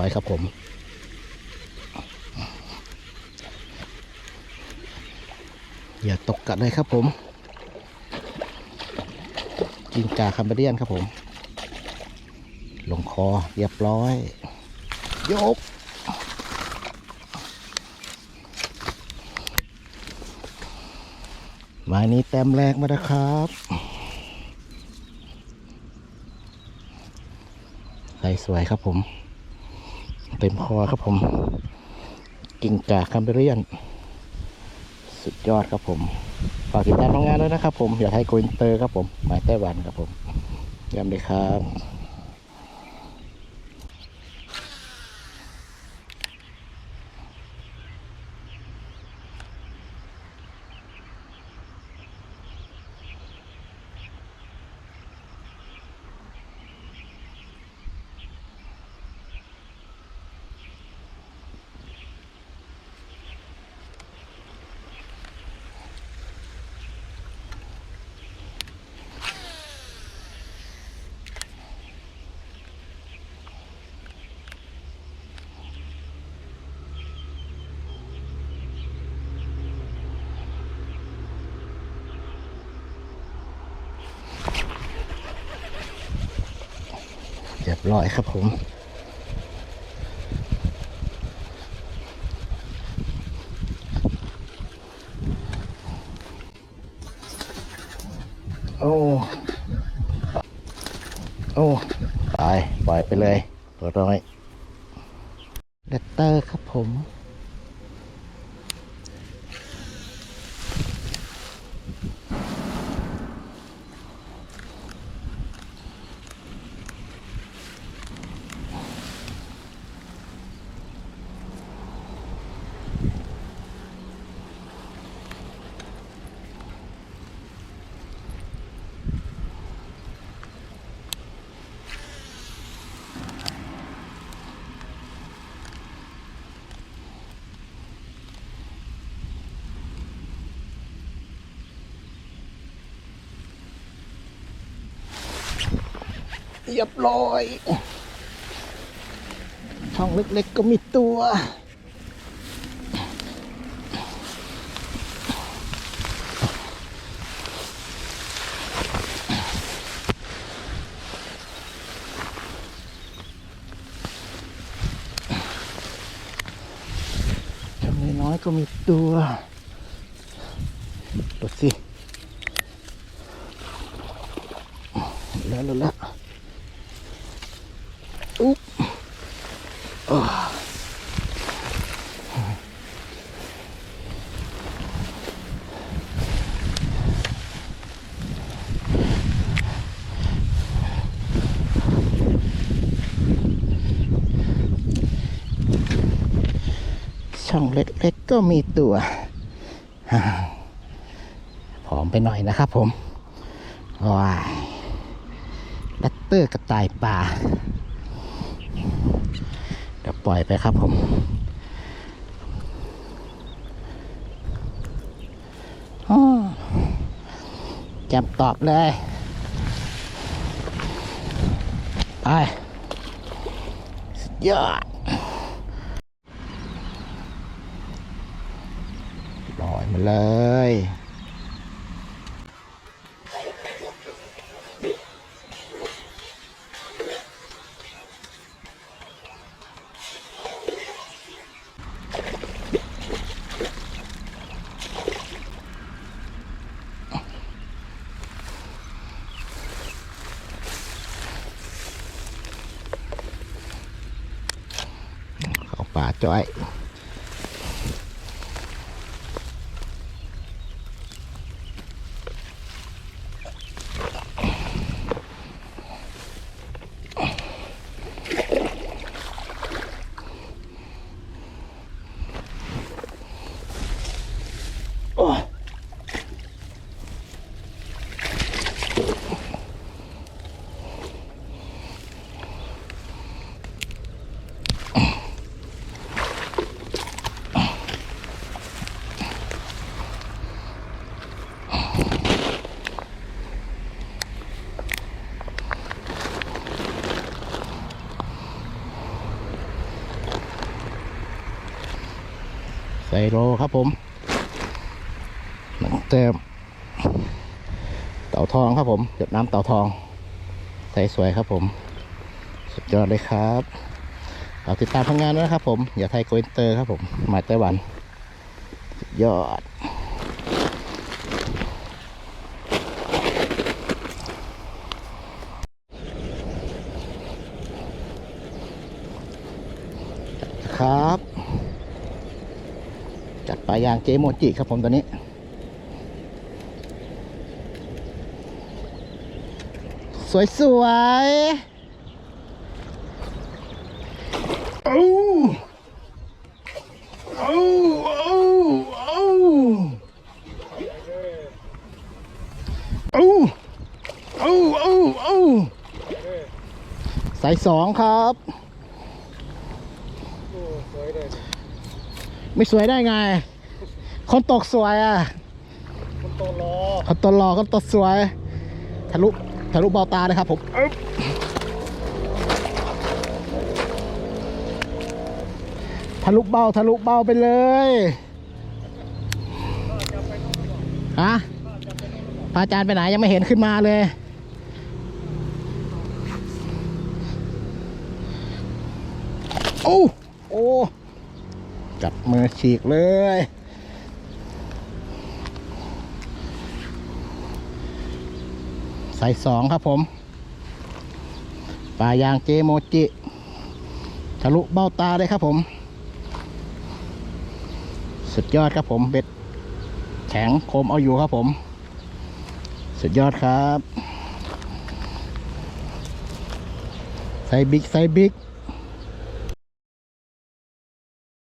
ร้อยครับผม อย่าตกกัดเลยครับผมกินกาคัมเบเดียนครับผม ลงคอเรียบร้อย ยกมานี้แต้มแรกมาแล้วครับใส่สวยครับผม เต็มคอครับผม กิ่งกาคัมเบรียน สุดยอดครับผม ฝากติดตามทำงานด้วยนะครับผม อยากให้โกอินเตอร์ครับผมหมายไต้หวันครับผมย้ำเลยครับ บร้อยครับผม โอ้ โอ้ไปปล่อยไปเลยตัวร้อยเลตเตอร์ครับผม เรียบร้อย ช่องเล็กๆก็มีตัว ช่องน้อยๆก็มีตัวดูสิแล้วแล้วแล้ว องเล็กๆก็มีตัวผอมไปหน่อยนะครับผมว้ายแรตเตอร์กระต่ายป่าเดี๋ยวปล่อยไปครับผมจับตอบเลย ไป สุดยอด เลย cho ấy. ใส่โลครับผมหนังเต็มเต่าทองครับผมหยดน้ำเต่าทอง ใส่สวยครับผม สุดยอดเลยครับเอาติดตามผลงานด้วยนะครับผม อย่าไทยโกอินเตอร์ครับผมหมายไต้หวัน สุดยอดครับ ปลายางเจโมจิครับผมตอนนี้ สวยสวยๆเอาเอาเอาเอาเอาเอาเอาเอาสายสองครับ ไม่สวยได้ไง คนตกสวยอะ คนโตรอคนตกหล่อคนตกสวยทะลุทะลุเบาตาเลยครับผมอึ๊บทะลุเบาทะลุเบาไปเลยฮะพระอาจารย์ไปไหนยังไม่เห็นขึ้นมาเลย โอ้โอ้ จับมือฉีกเลย ใส่สองครับผม ปลายางเจโมจิ ทะลุเบ้าตาเลยครับผม สุดยอดครับผม เบ็ดแข็งคมเอาอยู่ครับผม สุดยอดครับ ใส่บิ๊ก ใส่บิ๊ก